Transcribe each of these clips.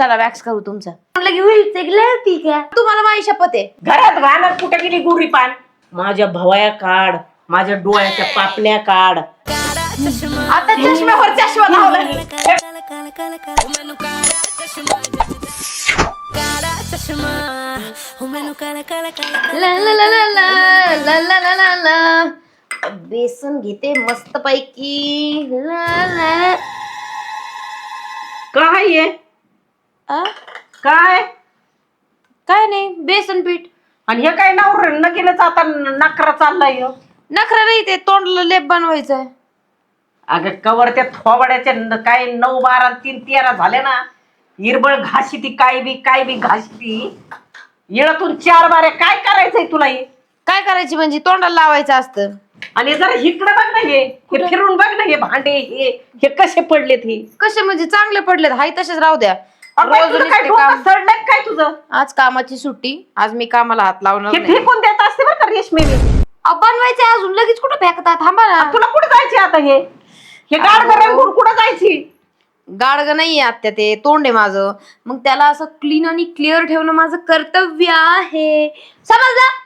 चला वॅक्स करू तुमचा. म्हणलं की होईल चांगलं ठीक आहे तुम्हाला माझी शपथ आहे. घरात घालत कुठे गेली गुरी पान? माझ्या भवया काढ माझ्या डोळ्याच्या पापण्या काढ. आता चष्म्यावर चष्मा लावला ला ला ला ला ला ला ला ला ला ला. बेसन घेते मस्त पैकी ला ला. काय आहे? आ? काय? काय नाही बेसन पीठ. आणि हे काय नाव न केलंच आता नकरा चाललाय ह्यो. नखरा नाही ते तोंडला लेप बनवायचं आहे अगं कवर त्या थोबड्याच्या न- काय नऊ बारा तीन तेरा झाले ना हिरबळ घाशी ती काय बी काय बी घाशी ती येळातून चार बाऱ्या काय करायचंय तुला हे? काय करायची म्हणजे तोंडाला लावायचं असतं. आणि जरा इकडे बघ ना हे हे फिरून बघ ना हे भांडे हे हे कसे पडलेत हे? कसे म्हणजे चांगले पडलेत हाय तसेच राहू द्या. अगं, रोज तुला काय नुसते डोकं काम. सडलंय काय तुझं? आज कामाची सुट्टी आज मी कामाला हात लावणार हे नाही. फेकून देत असते बरं का रेशमी अहो, बनवायचंय अजून लगेच कुठं फेकतात? थांबा ना. तुला कुठे जायचे आता हे? हे गाड कुठं जायची? गाडग नाहीये आत्या ते तोंड आहे माझं. मग त्याला असं क्लीन आणि क्लिअर ठेवणं माझं कर्तव्य आहे. समजलं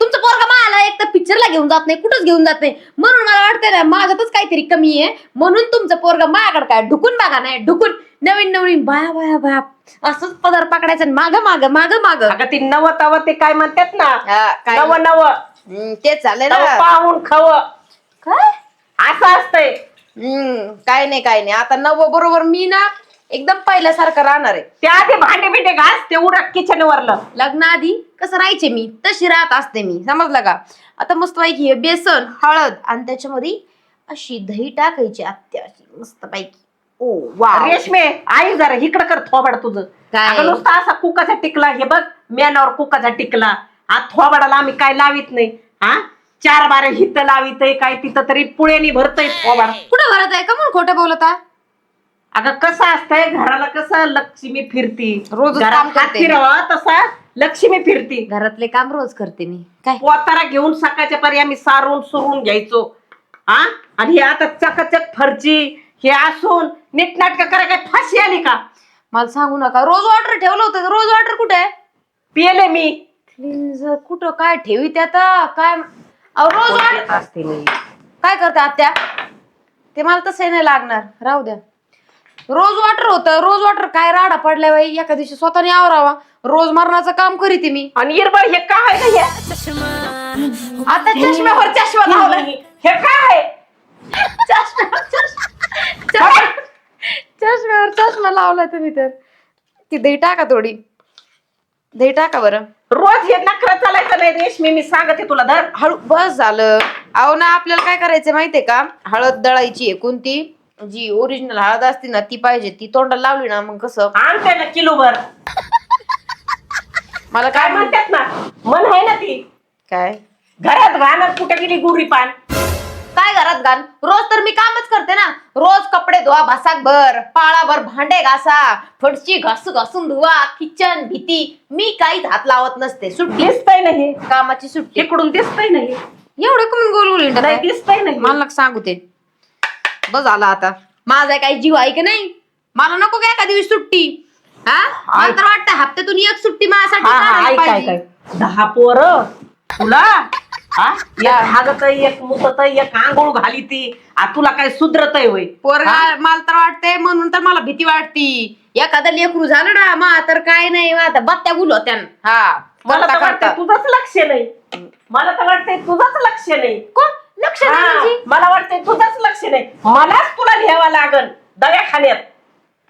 तुमचं पोरगा मला एक तर पिक्चरला घेऊन जात नाही कुठंच घेऊन जात नाही. म्हणून मला वाटतंय ना माझ्यातच काहीतरी कमी आहे. म्हणून तुमचं पोरगा माझ्याकडे काय ढुकून बघा नाही ढुकून. नवीन नवीन बाया बाया बाया. असंच पदर पकडायचं माग माग माग माग. अगं ती नव तव ते काय म्हणतात ना? काय? नव नव. हम्म, तेच चाललंय तव ना पाहून खव. काय? असं असतंय. हम्म काय नाही काय नाही. आता नव बरोबर मी ना एकदम पहिल्यासारखं राहणार आहे. त्या आधी भांडे बिंडे घास ते उडक किचन वरलं. लग्नाआधी कसं राहायचे मी? तशी राहत असते मी समजलं का? आता मस्त पैकी हे बेसन हळद आणि त्याच्यामध्ये अशी दही टाकायची आत्या अशी मस्त पैकी. ओ वा रेशमे आई जरा इकडं कर थोबाड तुझं. काय? अगं नुसता असा कुकाचा टिकला हे बघ मेनावर कुकाचा टिकला. आ थोबाडाला आम्ही काय लावित नाही. हा? चार बारे हित लावित काय तिथं तरी पुळ्यानी भरतय थोबाड. कुठं भरत आहे? का म्हणून खोटं बोलत आहे? अगं कसं असतंय घराला कसं लक्ष्मी फिरती? रोजच घरात काम हात करते मी. फिरवा तसा लक्ष्मी फिरती. घरातले काम रोज करते मी. काय? पोतारा घेऊन सकाळच्या परी आम्ही सारून सुरून घ्यायचो. हा आणि हे आता चकाचक फरची हे असून नीटनाटक करा काय फाशी आली का? मला सांगू नका. रोज ऑर्डर ठेवलं होतं रोज ऑर्डर कुठे? आहे पियले मी. क्लिन्झर कुठं? काय ठेवी ते आता काय? अहो, रोज ऑर्डर असते मी. काय करते आत्या? ते मला तसं नाही लागणार. राहू द्या. रोज वॉटर होतं रोज वॉटर काय राडा पडलाय बाई? एका दिवशी स्वतःने आवरावा. रोज मरणाचं काम करीते मी. आणि इरबळ हे काय आहे हे? आता चष्म्यावर चष्मा लावलाय. हे काय चष्म्यावर चष्मा- चष्मा- चष्म्यावर चष्मा लावलाय तुम्ही तर. ती दही टाका थोडी. दही टाका बरं. रोज हे नखरा चालायचं नाही रेशमी मी सांगते तुला धर हळू बस झालं. अहो ना आपल्याला काय करायचं माहितीये का? हळद दळायची आहे कोणती? जी ओरिजिनल हळद असते ना ती पाहिजे. ती तोंडाला लावली ना मग कसं? आणते ना किलोभर. मला काय काय म्हण म्हणतात ना मन आहे ना ती. काय? घरात घालत कुठे गेली गुरी पान? काय घरात घाल रोज तर मी कामच करते ना. रोज कपडे धुवा भासाक भर पाळाभर भांडे घासा फडची घासू घासून धुवा किचन भीती. मी काहीच हात लावत नसते. सुट्टी? दिसतय नाही कामाची सुट्टी. इकडून दिसतय नाही एवढं कमी गोल गोल नाही? दिसतय नाही मला सांगू ते बस झालं आता. माझा काही जीव आहे की नाही? मला नको काय एका दिवस सुट्टी? हा? मला तर वाटतं हप्त्यातून एक सुट्टी माझ्यासाठी हा हा काढायला ऐक ऐक पाहिजे. ऐक. दहा पोर. तुला? हा? एक हागत एक मुतत एक आंघोळ घाली ती. आ तुला काय सुधरत होय? पोरगा मला तर वाटतंय म्हणून तर मला भीती वाटती. एखादं लेकरू झालं ना मा तर काय नाही आता बत्त्या गुल होत्या. हा. मला तर करता. वाटतंय तुझंच लक्ष नाही. मला तर वाटतंय तुझंच लक्ष नाही. कोण? लक्ष नाही हा? मला वाटतंय तुझंच लक्ष नाही मलाच तुला घ्यावा लागल. दव्याखान्यात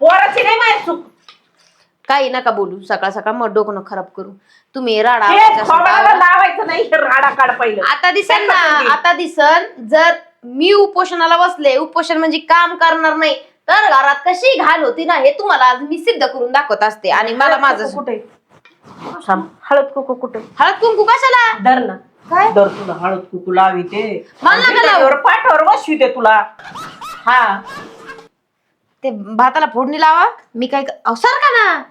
पोराची नाही माहीत चूक. काही नका बोलू. सकाळ सकाळ मग डोकं नका खराब करू. तुम्ही राडा हे लावायचं नाही हे राडा काढ पहिलं. आता दिसेल ना त्याच्यासाठी. आता दिसन जर मी उपोषणाला बसले उपोषण म्हणजे काम करणार नाही तर घरात कशी घाल होती ना हे तुम्हाला आज मी सिद्ध करून दाखवत असते. आणि मला माझं कुठे? हळद कुकू कुठे? हळद कुंकू कशाला? धर ना. काय? दर तुला हळद कुकू लावी ते. मला नका लावू. त्याच्यावर पाठावर बसवी दे तुला. हा. ते भाताला फोडणी लावा. मी काय अवसर का ना?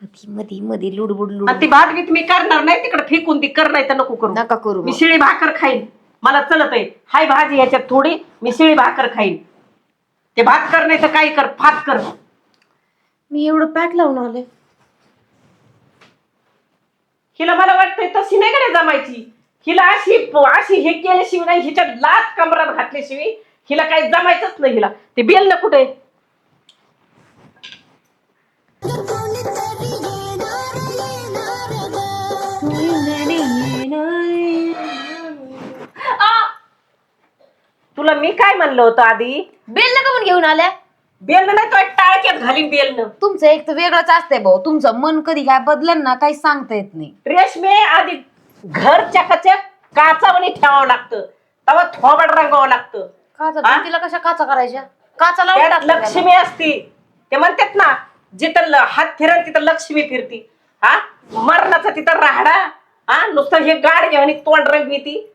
मधी मधी मधी लुडबुड लुड आणि ती भात गीत मी करणार नाही. तिकडे फेकून ती कर नाही तर नको करू. नका करू. मी मग. शिळी भाकर खाईन. मला चलत आहे. हाय भाजी ह्याच्यात थोडी. मी शिळी भाकर खाईन. ते भात कर नाही तर काही कर. फात कर. मी एवढं पॅक लावून आले. हिला मला वाटतंय तशी नाही कडे जमायची? हिला अशी अशी हे केल्याशिवाय नाही हिच्या लाच कमरात घातल्याशिवाय हिला काही जमायचंच नाही हिला. ते बेल ना कुठे तुला मी काय म्हणलं होतं आधी? बेल नका पण घेऊन आल्या. बेल नाही तो टाळक्यात घालीन बेल तुमचं एक तर वेगळंच असतंय भाऊ. तुमचं मन कधी काय बदलन ना काही सांगता येत नाही. रेशमे आधी घर चकाचक काचावणी ठेवावं लागतं. तेव्हा थोबड रंगवावं लागतं. काचा आ? भिंतीला कशा काचा करायच्या? काचा लावून त्यात टाकल्या त्याला. लक्ष्मी असती. ते म्हणतात ना जिथं ल- हात फिरन तिथं लक्ष्मी फिरती. हा मरणाचा तिथं राहडा. हा नुसतं हे गाड घेऊन तोंड रंगवी ती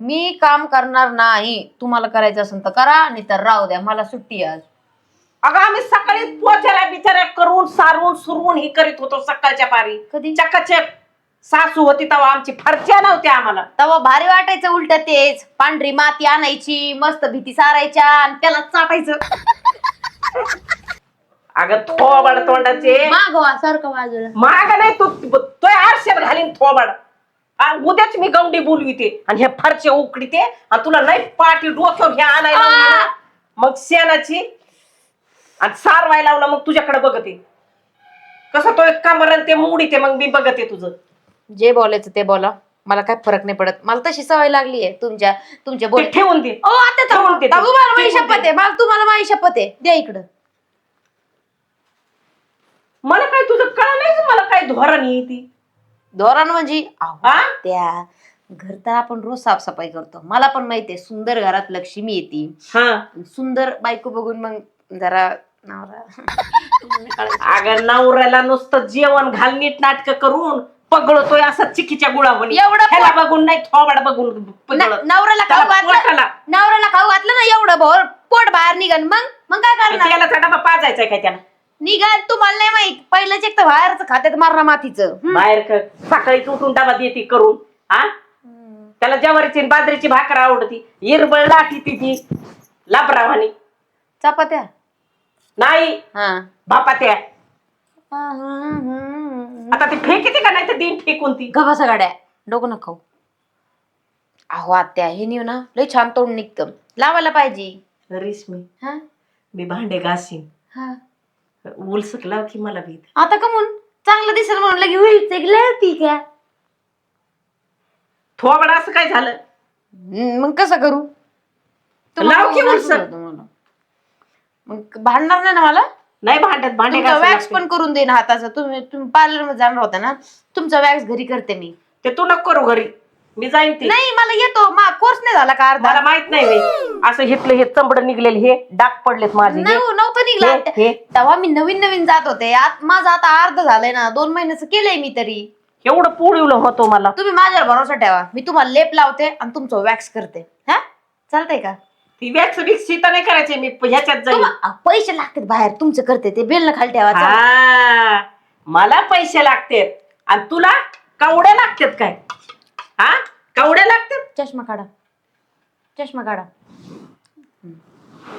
मी काम करणार नाही. तुम्हाला करायचं असेल तर करा नाही तर राहू द्या. मला सुट्टी आहे आज. अगं आम्ही सकाळी पोचाऱ्या बिचाऱ्या करून सारवून सुरवून ही करीत होतो सकाळच्या पारी. कधी? चकाचक. सासू होती तेव्हा आमची फरच्या नव्हत्या आम्हाला. तेव्हा भारी वाटायचं उलट तेच. पांढरी माती आणायची मस्त भीती सारायच्या आणि त्याला चाटायचं. अगं थोबड तोंडाचे. मागवा सारखं बाजूला. महाग नाही तू तो आरशात घालीन थोबाड. आ, उद्याच मी गौंडी बोलविते आणि हे फरचे उकडीते आणि तुला नाही पाठी डोक्यावर हे आणायला ना, मग शेणाची आणि सारवायला लावला मग तुझ्याकडे बघते. कसं तो एक कामरण ते मुडीते मग मी बघते तुझं. जे बोलायचं ते बोला. मला काय फरक नाही पडत. मला तशी सवय लागली आहे तुमच्या तुमच्या बोल ते ठेवून दे. ओ आता ठेवून दे. ते. तुम्हाला माझी ठेवून शपथ दे. आहे. मला तुम्हाला माझी शपथ आहे. द्या इकडं. मला काय तुझं कळ नाही मला काय धोरण येते धोरण म्हणजे अहो, हा? त्या घर तर आपण रोज साफसफाई करतो. मला पण माहितीये सुंदर घरात लक्ष्मी येते. हा. सुंदर बायको बघून मग जरा नवरा. अगं नवऱ्याला नुसतं जेवण घाल नीट नाटक करून पगळतोय असं चिकीच्या गुळावणी. एवढं ह्याला बघून नाही थोबाड बघून न- पगळत. नवऱ्याला त्याला खाऊ घातलं पोटाला. नवऱ्याला खाऊ घातलं ना एवढं भोर पोट बाहेर निघन. मग मग काय करणार? तेलाचा डबा पाजायचा काय त्याला? निघाल तुम्हाला नाही माहीत. पहिलंच एक तर बाहेरचं खात्यात मारणा मातीचं. बाहेर क- सकाळी उठून डबा देते करून हा? त्याला ज्वारीची आणि बाजरीची भाकर आवडती. इरबळ लाटी ती लाभरावानी चपात्या. नाही. हा. बापात्या गव्हाचा आता ती फेकते का नाही तर दिन फेकून ती? गाड्या. डोकं न खाऊ अहो आत्या हे नेऊ ना. लय छान तोंड निघतं. लावायला पाहिजे. रेशमी. हा? मी भांडे घासीन. हा. उलसक लाव की मला भीत. आता का म्हणून? चांगलं दिसेल म्हणून लगे होईल ठीक आहे थोबड असं काय झालं? हम्म, मग कसं करू? तुम्हाला लाव की उलसक. होतं मला. मग भांडणार नाही ना मला? नाही भांडत भांडे तुमचा घासायला वॅक्स लागते. पण करून देईन हाताचा. तुम्ही तुम्ही पार्लरमध्ये जाणार होता ना? तुमचा वॅक्स घरी करते मी. ते तू नको करू घरी. मी जाईन ते नाही मला येतो. मा कोर्स नाही झाला का अर्धा? मला माहीत नाही. असं घेतलं हे चंबड निघलेले हे डाग पडलेत माझे नाही हे- नव्हतं निघला. हे- हे. तेव्हा मी नवीन नवीन जात होते. आत माझं आता अर्ध झालंय ना. दोन महिन्याचं केलंय मी तरी. एवढं पुढवलं होतो मला. तुम्ही माझ्यावर भरोसा ठेवा. मी तुम्हाला लेप लावते आणि तुमचं वॅक्स करते. हा? चालतंय का? ती वॅक्स बिक्स तर नाही करायचे मी ह्याच्यात तुम्हा- अहो, पैसे लागतात बाहेर तुमचं करते ते बेल खाली ठेवा चला. हा मला पैसे लागतात. आणि तुला कवड्या लागतात काय? हा कवड्या लागतात? चष्मा काढा. चष्मा काढा.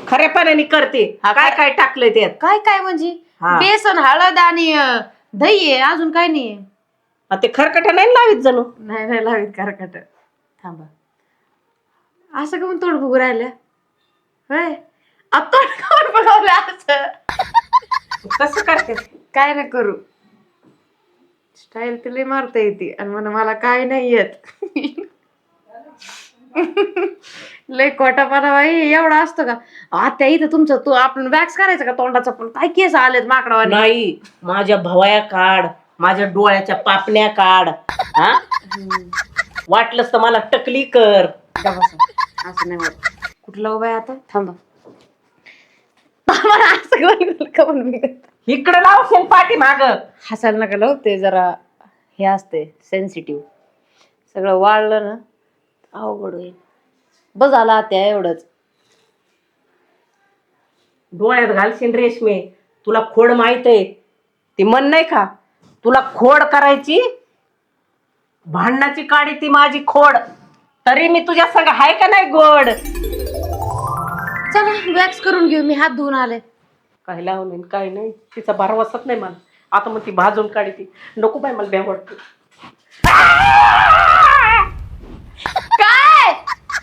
खऱ्या पाण्याने करते. हा, काय काय टाकलंय त्यात? काय काय म्हणजे? हा. बेसन हळद आणि अं, दही आहे अजून काय नाही आणि ते खरकट नाही लावित जणू? नाही नाही लावीत करकट थांबा. असं का म्हणून तोड बघू राहिल्या होय. आता बघवलं असं? कसं करते काय ना करू. स्टाईल तुला मारता येते आणि म्हण मला काय नाही येत. लय कोटापाना बाई एवढा असतो का? आता इथं तुमचं तू आपण वॅक्स करायचं का तोंडाचा? पण काय केस आलेत माकडावाने नाही माझ्या भवया काढ माझ्या डोळ्याच्या पापण्या काढ हा? वाटलंच तर मला टकली कर. असं नाही होत. कुठला उभा आहे आता? थांबा. आम्हाला असं गोल गोल का म्हणून मी करते? इकडे लावशील पाठी माग हसायला नका लावू ते जरा हे असते सेन्सिटिव्ह सगळं वाळलं ना अवघड होईल. बस आला त्या एवढंच. डोळ्यात घालशील रेशमे. तुला खोड माहीत आहे ती मन नाही का? तुला खोड करायची? भांडणाची काडी ती माझी खोड. तरी मी तुझ्या संग हाय का नाही गोड? चला वॅक्स करून घेऊ मी हात धुवून आले. काय लावलं आणि काय नाही. तिचा भार वसत नाही मला. आता मग ती भाजून काढते नको बाय मला भ्या वाटते काय?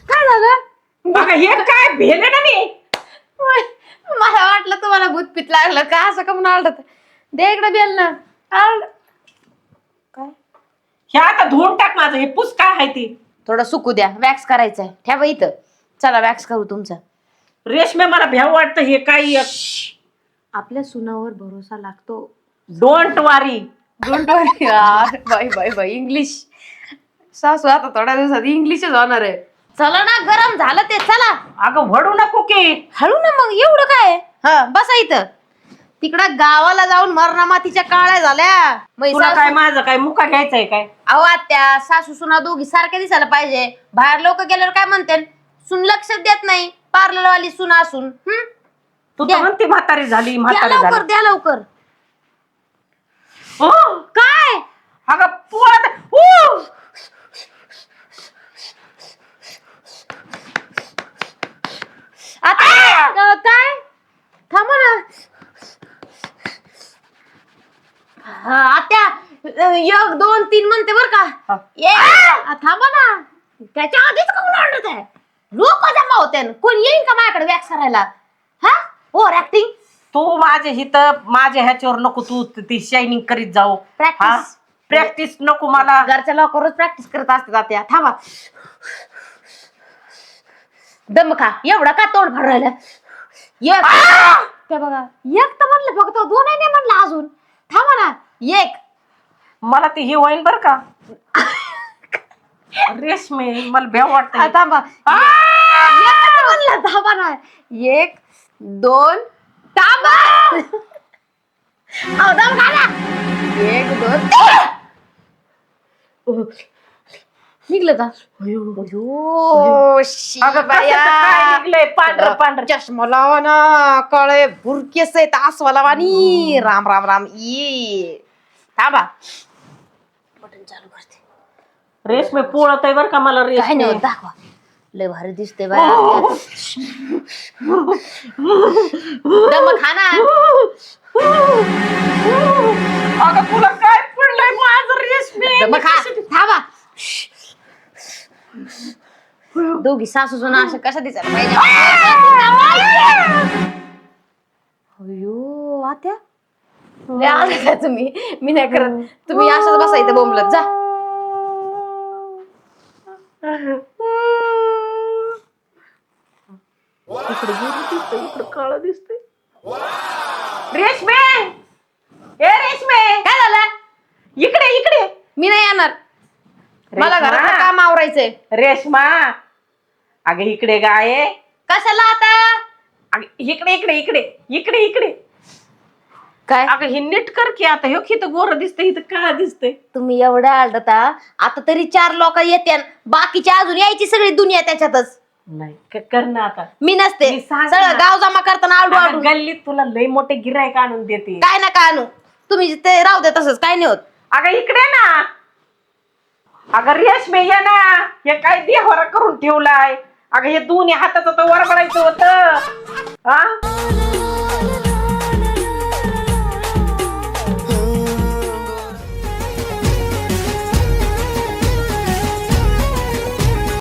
काय झालं? बघा हे काय भेले ना मी? ओय, मला वाटलं तुम्हाला भूतपीत लागलं का? असं का म्हणून आलत दे इकडे बेल ना. आल. काय? हे आता धुवून टाक माझं. हे पुस काय आहे ती? थोडं सुकू द्या. वॅक्स करायचंय. ठेवा इथं. चला वॅक्स करू तुमचा. रेशमे मला भ्याव वाटतं हे काय आपल्या सुनावर भरोसा लागतो. डोंट वारी डोंट वरी यार. बाई बाई बाई. इंग्लिश सासू आता थोड्या दिवसात इंग्लिशच होणार आहे. चला ना गरम झालं ते चला. अगं वडू नको की. हळू ना मग एवढं काय? हा. बसा इथं. तिकडं गावाला जाऊन मरणा मातीच्या काळ्या झाल्या. मग तुला सासू- काय माझं काय मुका घ्यायचंय काय? अहो आत्या सासू सुना दोघी सारख्या दिसायला पाहिजे. बाहेर लोक गेल्यावर काय म्हणते सुन लक्ष देत नाही. पार्लर वाली सुना असून हं? तू द्या. तर म्हणते म्हातारी झाली द्या म्हातारी लवकर झाली. द्या लवकर. हो काय? अगं पोळत ऊ! आता अं, काय? थांबा ना. हा, आत्या अं, एक दोन तीन म्हणते बर का. हा. आ, थांबा ना. त्याच्या आधीच का ओरडत आहे. लोक जमा होते कोण येईन का माझ्याकडे वॅक्स करायला? हा? ओव्हर ऍक्टिंग तू माझ्या हिथं माझ्या ह्याच्यावर नको तू ती शायनिंग करीत जाऊ. Practice. प्रॅक्टिस नको मला. घरच्या लोकांवरच प्रॅक्टिस करत असतात आत्या थांबा. दम खा. एवढा का तोंड भर राहिलं? एक. ते बघा. एक तर म्हणलं फक्त दोन नाही म्हणलं अजून. थांबा ना. एक. मला ती ही होईन बर का. रेशमे. मला भ्याव हा, वाटत थांबा म्हणलं एक दोन अहो, ना एक दोन. निघलं का अयो, बाया. पांढर पांढर. चष्मा लावा ना. काळे भुरकेस आहेत आसवालावानी राम राम राम. ये थांबा. बटन चालू करते. रेशमे पोळत आहे बर का मला काय रेशमे होत, दाखवा. लय भारी दिसते बाया दम खाना. अगं तुला काय पडलंय माझं रेशमे? दम खा. थांबा. दोघी सासू सुना अशा कशा दिसायला पाहिजे? अयो आत्या. लय आले का तुम्ही. मी नाही करत. तुम्ही अशाच बसा इथं बोंबलत जा. इकडे गोरी दिसतंय, इकडे काळं दिसतंय. रेशमे! ए रेशमे! काय झालं? इकडे इकडे. मी नाही येणार. मला रेश्मा. घरात काम आवरायचंय. रेशमा! अगं इकडे गाय कशाला आता? अगं इकडे इकडे इकडे इकडे इकडे. काय? अगं हे नीट कर की आता. हे इथं गोर दिसतंय इथं काळा दिसतंय. तुम्ही एवढ्या आलता आता तरी चार लोक येते बाकीची अजून यायची सगळी दुनिया त्याच्यातच. नाही क- कर ना आता. मी नसते. मी सगळं. गाव जमा करताना आडू आडू अगं गल्लीत तुला लय मोठे गिरायक आणून देते. काय ना काय आणू? तुम्ही ते राहू दे तसंच काय नाही होत. अगं इकडे ना. अगं रेशमे ये ना. हे काय देहरा करून ठेवलाय? अगं हे दोन्ही हाताचं तर वर बनायचं होतं. हा